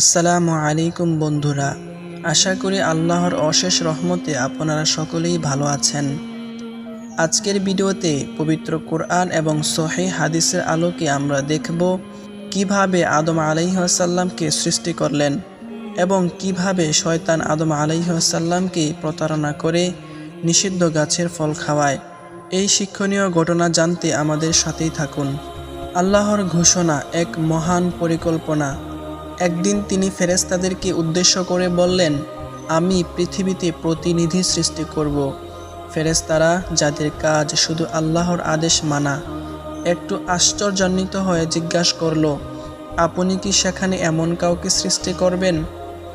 আসসালামু আলাইকুম বন্ধুরা, আশা করি আল্লাহর অশেষ রহমতে আপনারা সকলেই ভালো আছেন। আজকের ভিডিওতে পবিত্র কোরআন এবং সহি হাদিসের আলোকে আমরা দেখব কীভাবে আদম আলাইসাল্লামকে সৃষ্টি করলেন এবং কীভাবে শয়তান আদম আলাইসাল্লামকে প্রতারণা করে নিষিদ্ধ গাছের ফল খাওয়ায়। এই শিক্ষণীয় ঘটনা জানতে আমাদের সাথেই থাকুন। আল্লাহর ঘোষণা এক মহান পরিকল্পনা। একদিন তিনি ফেরেস্তাদেরকে উদ্দেশ্য করে বললেন, আমি পৃথিবীতে প্রতিনিধি সৃষ্টি করব। ফেরেস্তারা যাদের কাজ শুধু আল্লাহর আদেশ মানা। একটু আশ্চর্যান্বিত হয়ে জিজ্ঞাসা করল, আপনি কি সেখানে এমন কাউকে সৃষ্টি করবেন,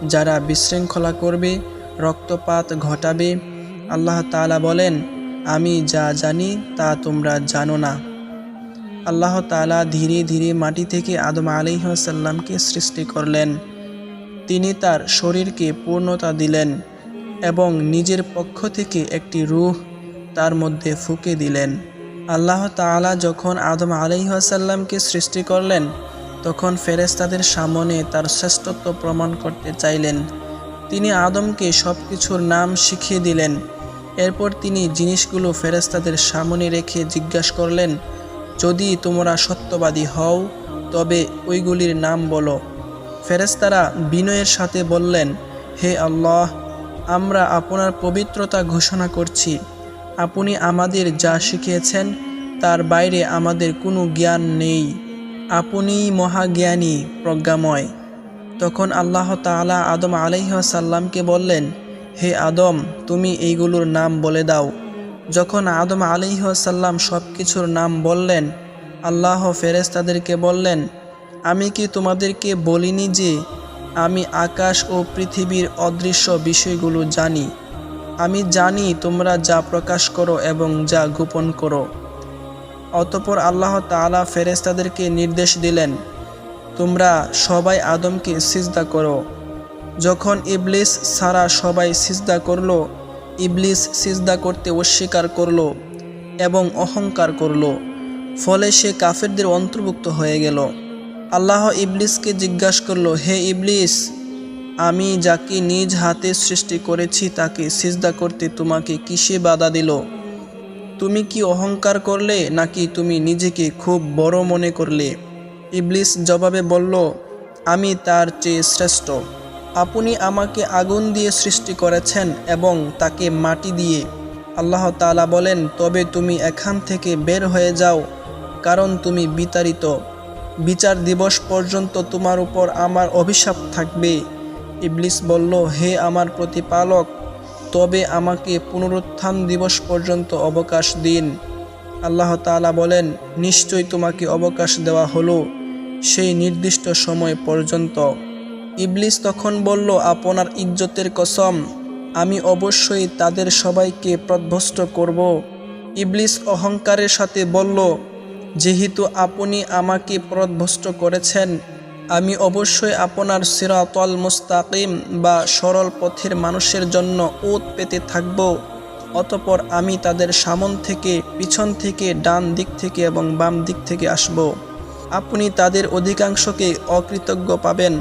যারা বিশৃঙ্খলা করবে, রক্তপাত ঘটাবে? আল্লাহ তাআলা বলেন, আমি যা জানি তা তোমরা জানো না। আল্লাহ তালা ধীরে ধীরে মাটি থেকে আদম আলিহাসাল্লামকে সৃষ্টি করলেন। তিনি তার শরীরকে পূর্ণতা দিলেন এবং নিজের পক্ষ থেকে একটি রূহ তার মধ্যে ফুঁকে দিলেন। আল্লাহ তাআলা যখন আদম আলিহাসাল্লামকে সৃষ্টি করলেন, তখন ফেরেস্তাদের সামনে তার শ্রেষ্ঠত্ব প্রমাণ করতে চাইলেন। তিনি আদমকে সব কিছুর নাম শিখিয়ে দিলেন। এরপর তিনি জিনিসগুলো ফেরেস্তাদের সামনে রেখে জিজ্ঞাসা করলেন যদি তোমরা সত্যবাদী হও, তবে ওইগুলির নাম বলো। ফেরেস্তারা বিনয়ের সাথে বললেন, হে আল্লাহ, আমরা আপনার পবিত্রতা ঘোষণা করছি। আপনি আমাদের যা শিখিয়েছেন, তার বাইরে আমাদের কোনো জ্ঞান নেই। আপনিই মহাজ্ঞানী, প্রজ্ঞাময়। তখন আল্লাহ তাআলা আদম আলাইসাল্লামকে বললেন, হে আদম, তুমি এইগুলোর নাম বলে দাও। যখন আদম আলিহাসাল্লাম সব কিছুর নাম বললেন, আল্লাহ ফেরেস্তাদেরকে বললেন, আমি কি তোমাদেরকে বলিনি যে আমি আকাশ ও পৃথিবীর অদৃশ্য বিষয়গুলো জানি? আমি জানি তোমরা যা প্রকাশ করো এবং যা গোপন করো। অতপর আল্লাহ তাআলা ফেরেস্তাদেরকে নির্দেশ দিলেন, তোমরা সবাই আদমকে সিজদা করো। যখন ইবলিস সারা সবাই সিজদা করল ইবলিস সিজদা করতে অস্বীকার করল এবং অহংকার করল। ফলে সে কাফেরদের অন্তর্ভুক্ত হয়ে গেল। আল্লাহ ইবলিসকে জিজ্ঞাসা করল, হে ইবলিস, আমি যাকে নিজ হাতে সৃষ্টি করেছি তাকে সিজদা করতে তোমাকে কিসে বাধা দিল? তুমি কি অহংকার করলে নাকি তুমি নিজেকে খুব বড় মনে করলে? ইবলিস জবাবে বলল, আমি তার চেয়ে শ্রেষ্ঠ। আপনি আমাকে আগুন দিয়ে সৃষ্টি করেছেন এবং তাকে মাটি দিয়ে। আল্লাহ তালা বলেন, তবে তুমি এখান থেকে বের হয়ে যাও, কারণ তুমি বিতাড়িত। বিচার দিবস পর্যন্ত তোমার উপর আমার অভিশাপ থাকবে। ইবলিস বলল, হে আমার প্রতিপালক, তবে আমাকে পুনরুত্থান দিবস পর্যন্ত অবকাশ দিন। আল্লাহ তালা বলেন, নিশ্চয়ই তোমাকে অবকাশ দেওয়া হলো সেই নির্দিষ্ট সময় পর্যন্ত। ইবলিস তখন বলল, আপনার ইজ্জতের কসম, আমি অবশ্যই তাদের সবাইকে প্রধ্বস্ত করব। ইবলিস অহংকারের সাথে বলল, যেহেতু আপনি আমাকে প্রধ্বস্ত করেছেন, আমি অবশ্যই আপনার সিরাতল মুস্তাকিম বা সরল পথের মানুষের জন্য ওত পেতে থাকব। অতপর আমি তাদের সামন থেকে, পিছন থেকে, ডান দিক থেকে এবং বাম দিক থেকে আসব। আপনি তাদের অধিকাংশকে অকৃতজ্ঞ পাবেন।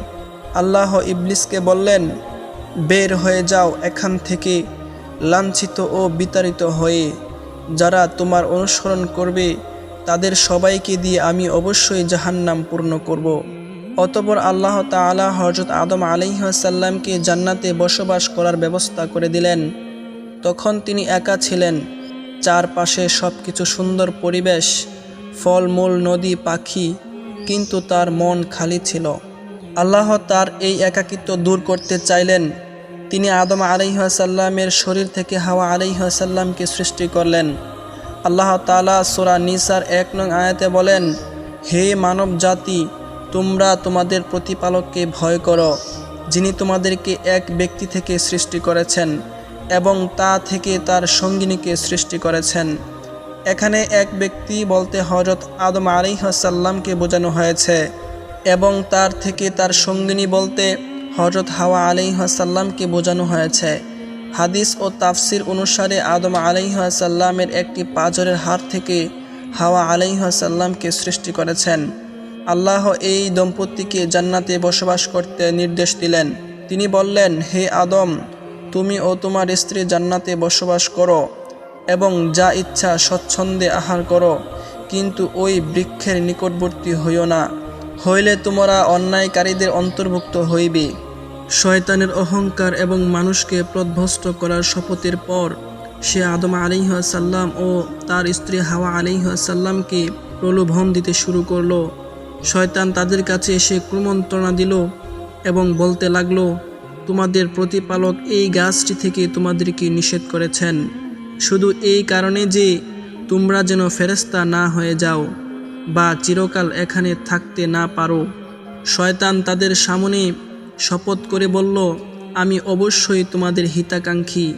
আল্লাহ ইবলিসকে বললেন, বের হয়ে যাও এখান থেকে লাঞ্ছিত ও বিতাড়িত হয়ে। যারা তোমার অনুসরণ করবে, তাদের সবাইকে দিয়ে আমি অবশ্যই জাহান্নাম পূর্ণ করব। অতপর আল্লাহ তালা হজরত আদম আলিহাসাল্লামকে জান্নাতে বসবাস করার ব্যবস্থা করে দিলেন। তখন তিনি একা ছিলেন। চারপাশে সব কিছু সুন্দর পরিবেশ, ফলমূল, নদী, পাখি, কিন্তু তার মন খালি ছিল। আল্লাহ তার এই একাকিত্ব দূর করতে চাইলেন। তিনি আদম আলিহাসাল্লামের শরীর থেকে হাওয়া আলিহাসাল্লামকে সৃষ্টি করলেন। আল্লাহ তালা সোরা নিসার এক নং আয়াতে বলেন, হে মানব জাতি তোমরা তোমাদের প্রতিপালককে ভয় করো, যিনি তোমাদেরকে এক ব্যক্তি থেকে সৃষ্টি করেছেন এবং তা থেকে তার সঙ্গিনীকে সৃষ্টি করেছেন। এখানে এক ব্যক্তি বলতে হজরত আদম আলিহাসাল্লামকে বোঝানো হয়েছে এবং তার থেকে তার সঙ্গিনী বলতে হজরত হাওয়া আলিহাসাল্লামকে বোঝানো হয়েছে। হাদিস ও তাফসির অনুসারে আদম আলাইহাসাল্লামের একটি পাজরের হার থেকে হাওয়া আলাইহাসাল্লামকে সৃষ্টি করেছেন। আল্লাহ এই দম্পতিকে জান্নাতে বসবাস করতে নির্দেশ দিলেন। তিনি বললেন, হে আদম, তুমি ও তোমার স্ত্রী জান্নাতে বসবাস করো এবং যা ইচ্ছা স্বচ্ছন্দে আহার করো, কিন্তু ওই বৃক্ষের নিকটবর্তী হইও না। হইলে তোমরা অন্যায়কারীদের অন্তর্ভুক্ত হইবে। শয়তানের অহংকার এবং মানুষকে প্রধ্বস্ত করার শপথের পর সে আদম আলিহাসাল্লাম ও তার স্ত্রী হাওয়া আলিহাসাল্লামকে প্রলোভন দিতে শুরু করল। শয়তান তাদের কাছে এসে কুমন্ত্রণা দিল এবং বলতে লাগল, তোমাদের প্রতিপালক এই গাছটি থেকে তোমাদেরকে নিষেধ করেছেন। শুধু এই কারণে যে তোমরা যেন ফেরেস্তা না হয়ে যাও। বা চিরকাল এখানে থাকতে না পারো। শয়তান তাদের সামনে শপথ করে বলল, আমি অবশ্যই তোমাদের হিতাকাঙ্ক্ষী।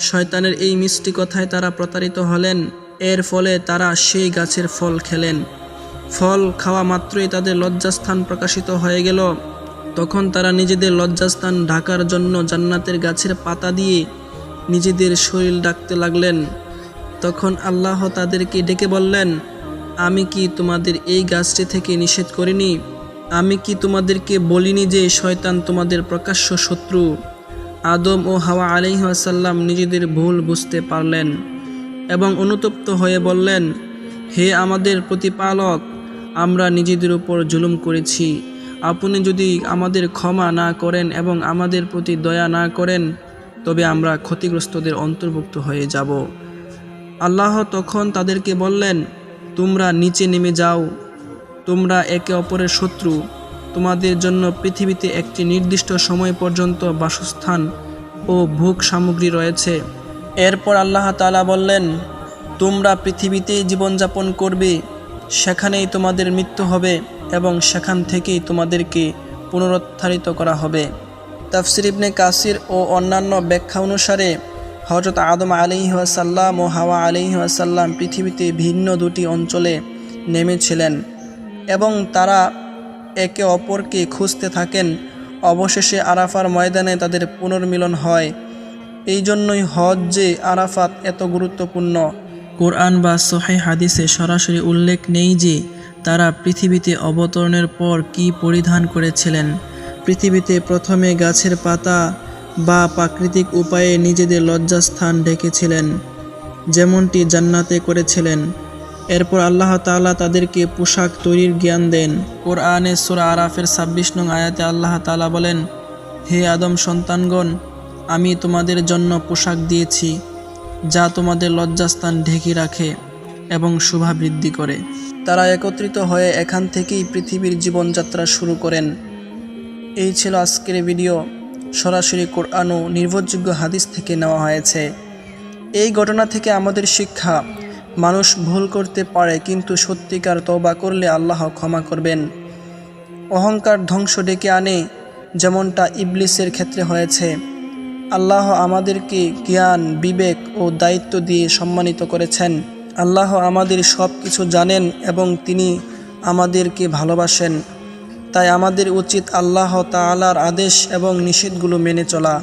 শয়তানের এই মিষ্টি কথায় তারা প্রতারিত হলেন। এর ফলে তারা সেই গাছের ফল খেলেন। ফল খাওয়া মাত্রই তাদের লজ্জাস্থান প্রকাশিত হয়ে গেল। তখন তারা নিজেদের লজ্জাস্থান ঢাকার জন্য জান্নাতের গাছের পাতা দিয়ে নিজেদের শরীর ডাকতে লাগলেন। তখন আল্লাহ তাদেরকে ডেকে বললেন আমি কি তোমাদের এই গাছটি থেকে নিষেধ করিনি? আমি কি তোমাদেরকে বলিনি যে শয়তান তোমাদের প্রকাশ্য শত্রু? আদম ও হাওয়া আলিহাসাল্লাম নিজেদের ভুল বুঝতে পারলেন এবং অনুতপ্ত হয়ে বললেন, হে আমাদের প্রতিপালক, আমরা নিজেদের উপর জুলুম করেছি। আপনি যদি আমাদের ক্ষমা না করেন এবং আমাদের প্রতি দয়া না করেন, তবে আমরা ক্ষতিগ্রস্তদের অন্তর্ভুক্ত হয়ে যাব। আল্লাহ তখন তাদেরকে বললেন তোমরা নিচে নেমে যাও। তোমরা একে অপরের শত্রু। তোমাদের জন্য পৃথিবীতে একটি নির্দিষ্ট সময় পর্যন্ত বাসস্থান ও ভোগ সামগ্রী রয়েছে। এরপর আল্লাহ তাআলা বললেন, তোমরা পৃথিবীতেই জীবনযাপন করবে, সেখানেই তোমাদের মৃত্যু হবে এবং সেখান থেকেই তোমাদেরকে পুনরুত্থারিত করা হবে। তাফসির ইবনে কাসির ও অন্যান্য ব্যাখ্যা অনুসারে হজরত আদম আলিহাসাল্লাম ও হাওয়া আলিহাসাল্লাম পৃথিবীতে ভিন্ন দুটি অঞ্চলে নেমেছিলেন এবং তারা একে অপরকে খুঁজতে থাকেন। অবশেষে আরাফার ময়দানে তাদের পুনর্মিলন হয়। এই জন্যই হজ যে আরাফাত এত গুরুত্বপূর্ণ। কোরআন বা সোহে হাদিসে সরাসরি উল্লেখ নেই যে তারা পৃথিবীতে অবতরণের পর কি পরিধান করেছিলেন। পৃথিবীতে প্রথমে গাছের পাতা বা প্রাকৃতিক উপায়ে নিজেদের লজ্জাস্থান ঢেকেছিলেন, যেমনটি জান্নাতে করেছিলেন। এরপর আল্লাহ তাআলা তাদেরকে পোশাক তৈরির জ্ঞান দেন। কোরআনে সুরা আরাফের ছাব্বিশ নং আয়াতে আল্লাহ তাআলা বলেন, হে আদম সন্তানগণ, আমি তোমাদের জন্য পোশাক দিয়েছি, যা তোমাদের লজ্জাস্থান ঢেকে রাখে এবং শোভা বৃদ্ধি করে। তারা একত্রিত হয়ে এখান থেকেই পৃথিবীর জীবনযাত্রা শুরু করেন। এই ছিল আজকের ভিডিও। সরাসরি কোরআন ও নির্ভরযোগ্য হাদিস থেকে নেওয়া হয়েছে। এই ঘটনা থেকে আমাদের শিক্ষা, মানুষ ভুল করতে পারে কিন্তু সত্যিকার তবা করলে আল্লাহ ক্ষমা করবেন। অহংকার ধ্বংস ডেকে আনে, যেমনটা ইবলিসের ক্ষেত্রে হয়েছে। আল্লাহ আমাদেরকে জ্ঞান, বিবেক ও দায়িত্ব দিয়ে সম্মানিত করেছেন। আল্লাহ আমাদের সব কিছু জানেন এবং তিনি আমাদেরকে ভালোবাসেন। তাই আমাদের উচিত আল্লাহ তালার আদেশ এবং নিষেধগুলো মেনে চলা।